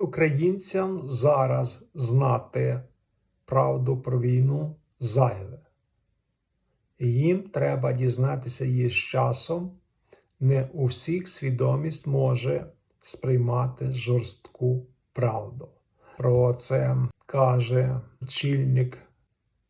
Українцям зараз знати правду про війну зайве. Їм треба дізнатися її з часом. Не у всіх свідомість може сприймати жорстку правду. Про це каже чільник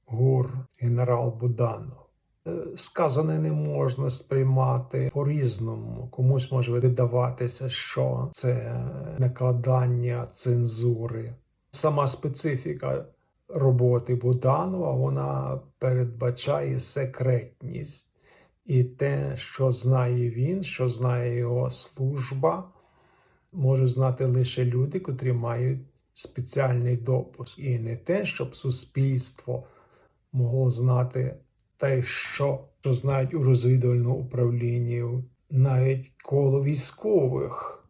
ГУР генерал Буданов. Е, Сказане не можна сприймати по-різному. Комусь може видаватися, що це накладання цензури. Сама специфіка роботи Буданова вона передбачає секретність. І те, що знає він, що знає його служба, можуть знати лише люди, котрі мають спеціальний допуск. І не те, щоб суспільство могло знати те, що, що знають у розвідувальному управлінні, навіть коло військових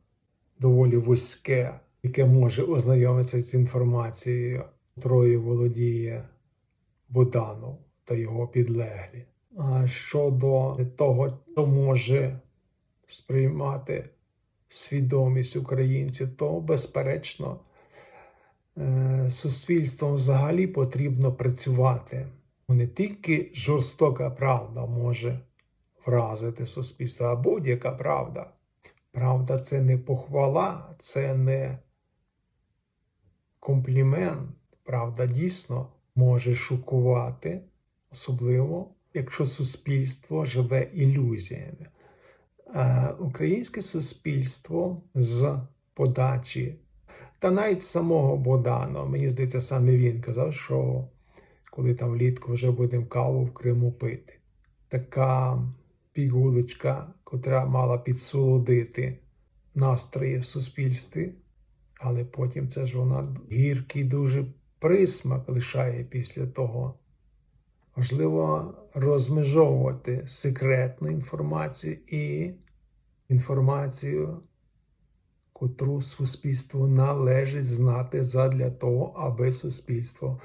доволі вузьке, яке може ознайомитися з інформацією, котрою володіє Буданов та його підлеглі. А щодо того, що може сприймати свідомість українців, то безперечно е, суспільством взагалі потрібно працювати. Не тільки жорстока правда може вразити суспільство, а будь-яка правда. Правда, це не похвала, це не комплімент. Правда дійсно може шокувати, особливо якщо суспільство живе ілюзіями. Е, Українське суспільство з подачі, та навіть самого Богдана, мені здається, саме він казав, що коли там влітку вже будемо каву в Криму пити. Така пігулочка, котра мала підсолодити настрої в суспільстві, але потім це ж вона гіркий дуже присмак лишає після того. Важливо розмежовувати секретну інформацію і інформацію, котру суспільству належить знати задля того, аби суспільство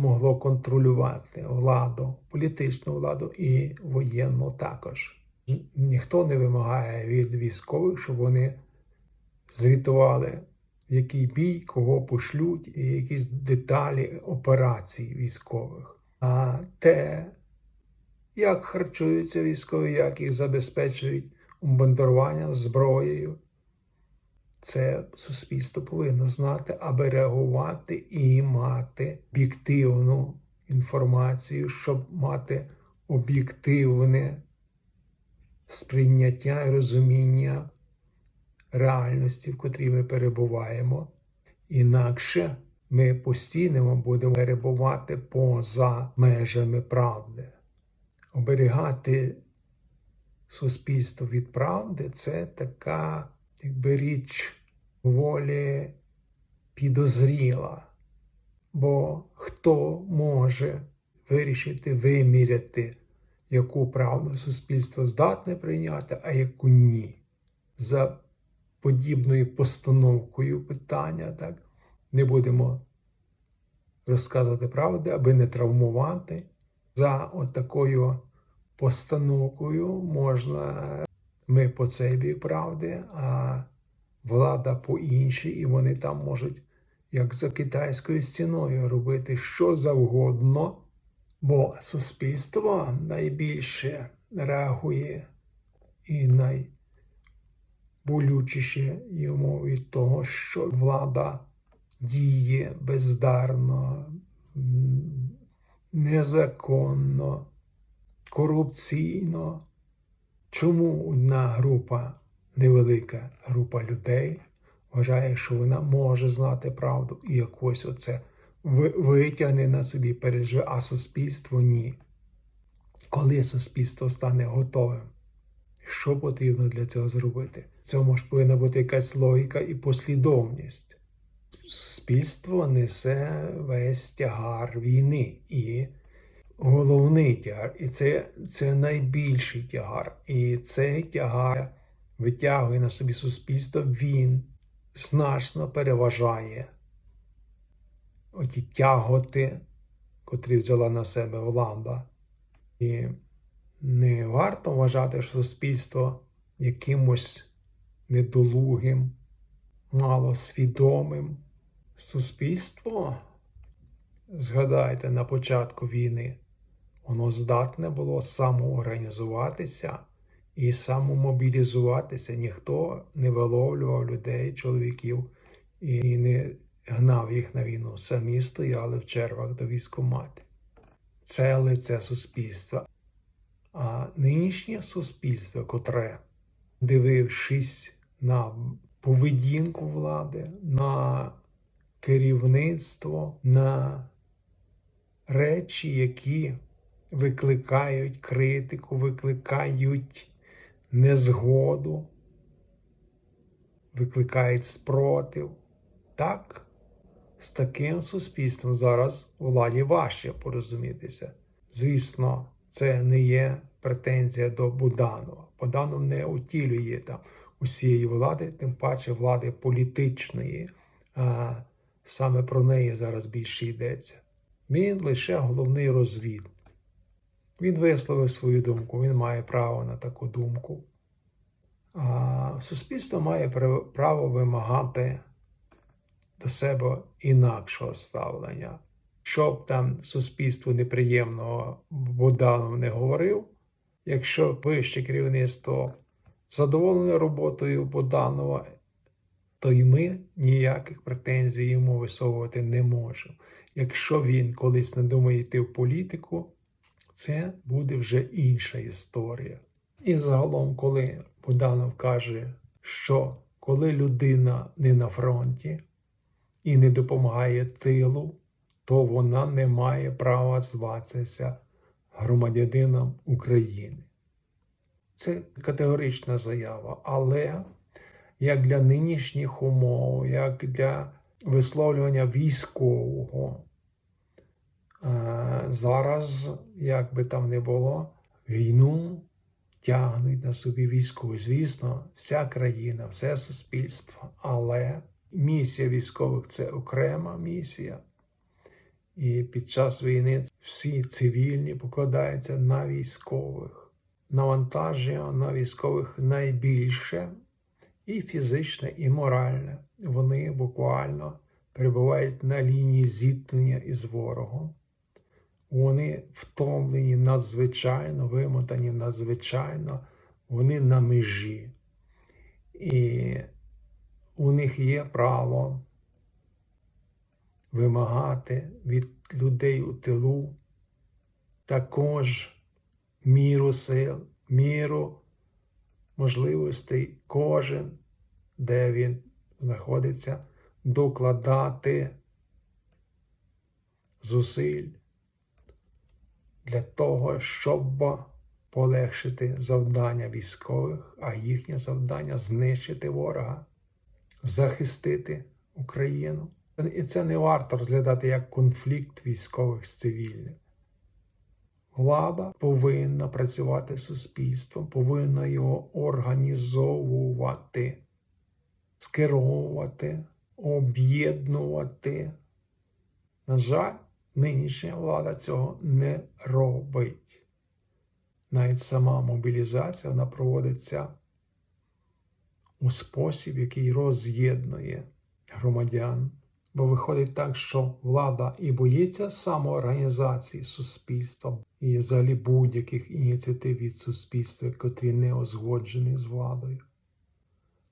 могло контролювати владу, політичну владу і воєнну також. Ніхто не вимагає від військових, щоб вони звітували, який бій, кого пошлють, і якісь деталі операцій військових. А те, як харчуються військові, як їх забезпечують бомбардуванням, зброєю, це суспільство повинно знати, аби реагувати і мати об'єктивну інформацію, щоб мати об'єктивне сприйняття і розуміння реальності, в котрій ми перебуваємо. Інакше ми постійно будемо перебувати поза межами правди. Оберігати суспільство від правди це така, якби річ волі підозріла. Бо хто може вирішити виміряти, яку правду суспільство здатне прийняти, а яку ні? За подібною постановкою питання, так? не будемо розказувати правди, аби не травмувати. За отакою постановкою можна ми по цей бік правди, а влада по іншій, і вони там можуть, як за китайською стіною, робити що завгодно, бо суспільство найбільше реагує і найболючіше йому від того, що влада діє бездарно, незаконно, корупційно. Чому одна група, невелика група людей, вважає, що вона може знати правду і якось оце витягне на собі переживе, а суспільство ні. Коли суспільство стане готовим, що потрібно для цього зробити? В цьому ж повинна бути якась логіка і послідовність суспільство несе весь тягар війни і головний тягар. І це, це найбільший тягар. І цей тягар витягує на собі суспільство, він значно переважає оті тяготи, котрі взяла на себе влада. І не варто вважати, що суспільство якимось недолугим малосвідомим. Суспільство, згадайте, на початку війни, воно здатне було самоорганізуватися і самомобілізуватися. Ніхто не виловлював людей, чоловіків і не гнав їх на війну. Самі стояли в червах до військомати. Це лице суспільства. А нинішнє суспільство, котре, дивившись на поведінку влади, на керівництво, на речі, які викликають критику, викликають незгоду, викликають спротив. Так, з таким суспільством зараз владі важче порозумітися. Звісно, це не є претензія до Буданова. Буданов не утілює там усієї влади, тим паче влади політичної. А саме про неї зараз більше йдеться. Він лише головний розвід. Він висловив свою думку, він має право на таку думку. А суспільство має право вимагати до себе інакшого ставлення. Щоб там суспільству неприємного Буданов не говорив, якщо вище керівництво задоволене роботою Буданова, то й ми ніяких претензій йому висовувати не можемо. Якщо він колись не думає йти в політику, це буде вже інша історія. І загалом, коли Буданов каже, що коли людина не на фронті і не допомагає тилу, то вона не має права зватися громадянином України. Це категорична заява, але як для нинішніх умов, як для висловлювання військового, зараз, як би там не було, війну тягнуть на собі військові. Звісно, вся країна, все суспільство, але місія військових це окрема місія. І під час війни всі цивільні покладаються на військових. Навантаження на військових найбільше і фізичне, і моральне. Вони буквально перебувають на лінії зіткнення із ворогом. Вони втомлені надзвичайно, вимотані надзвичайно, вони на межі. І у них є право вимагати від людей у тилу також міру сил, міру можливостей кожен, де він знаходиться, докладати зусиль для того, щоб полегшити завдання військових, а їхнє завдання знищити ворога, захистити Україну. І це не варто розглядати як конфлікт військових з цивільним. Влада повинна працювати суспільством, повинна його організовувати, скеровувати, об'єднувати. На жаль, нинішня влада цього не робить. Навіть сама мобілізація вона проводиться у спосіб, який роз'єднує громадян. Бо виходить так, що влада і боїться самоорганізації суспільства і взагалі будь-яких ініціатив від суспільства, котрі не узгоджені з владою,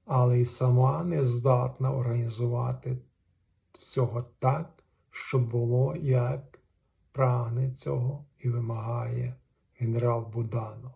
але й сама не здатна організувати всього так, щоб було як прагне цього і вимагає генерал Буданов.